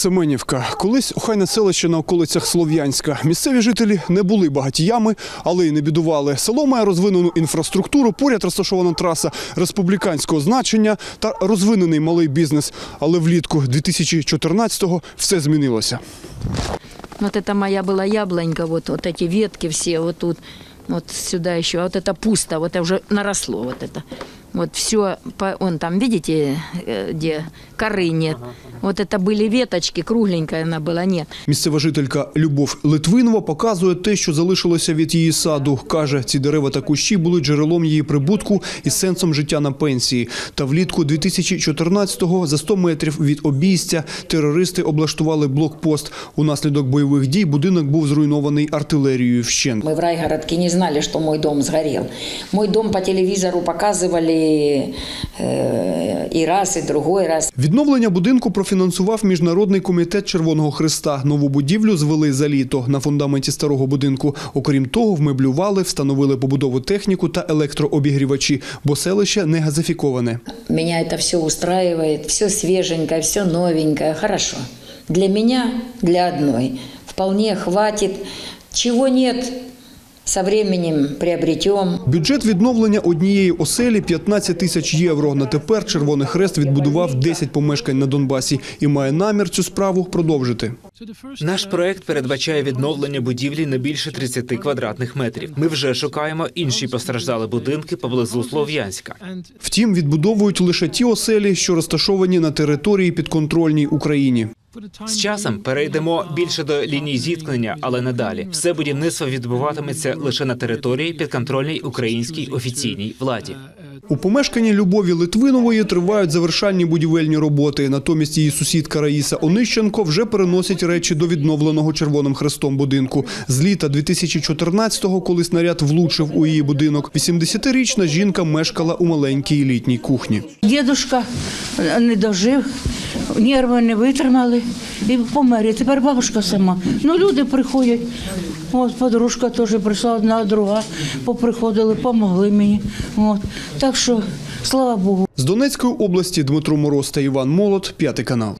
Семенівка. Колись охайне селище на околицях Слов'янська. Місцеві жителі не були багатіями, але й не бідували. Село має розвинену інфраструктуру, поряд розташована траса республіканського значення та розвинений малий бізнес. Але влітку 2014-го все змінилося. Вот это моя была яблонька, вот, вот эти ветки все вот тут, вот сюда еще, а вот это пусто, вот это уже наросло вот это. Вот все, он там, видите, э, где коры нет. Вот это были веточки, кругленькая она была, нет. Місцева жителька Любов Литвинова показує те, що залишилося від її саду. Каже, ці дерева та кущі були джерелом її прибутку і сенсом життя на пенсії. Та влітку 2014-го за 100 метрів від обійстя терористи облаштували блокпост. Унаслідок бойових дій будинок був зруйнований артилерією вщент. Мы в райгородке не знали, что мой дом сгорел. Мой дом по телевизору показывали э, и раз, и другой раз. Відновлення будинку профінансував Міжнародний комітет Червоного Христа. Нову будівлю звели за літо на фундаменті старого будинку. Окрім того, вмеблювали, встановили побудову техніку та електрообігрівачі, бо селище не газифіковане. Меня это все устраивает, все свеженькое, все новенькое, хорошо. Для меня, для одной, вполне хватит. Чего нет, со временем приобретем. Бюджет відновлення однієї оселі 15 тисяч євро. На тепер Червоний Хрест відбудував 10 помешкань на Донбасі і має намір цю справу продовжити. Наш проект передбачає відновлення будівлі на більше 30 квадратних метрів. Ми вже шукаємо інші постраждалі будинки поблизу Слов'янська. Втім, відбудовують лише ті оселі, що розташовані на території підконтрольній Україні. З часом перейдемо більше до лінії зіткнення, але не далі. Все будівництво відбуватиметься лише на території підконтрольній українській офіційній владі. У помешканні Любові Литвинової тривають завершальні будівельні роботи. Натомість її сусідка Раїса Онищенко вже переносить речі до відновленого Червоним Хрестом будинку. З літа 2014-го, коли снаряд влучив у її будинок, 80-річна жінка мешкала у маленькій літній кухні. Дідушка не дожив, нерви не витримали і помер. І тепер бабушка сама. Ну, люди приходять. От подружка теж прийшла, одна, друга, поприходили, помогли мені. От. Так що, слава Богу. З Донецької області Дмитро Мороз та Іван Молот, п'ятий канал.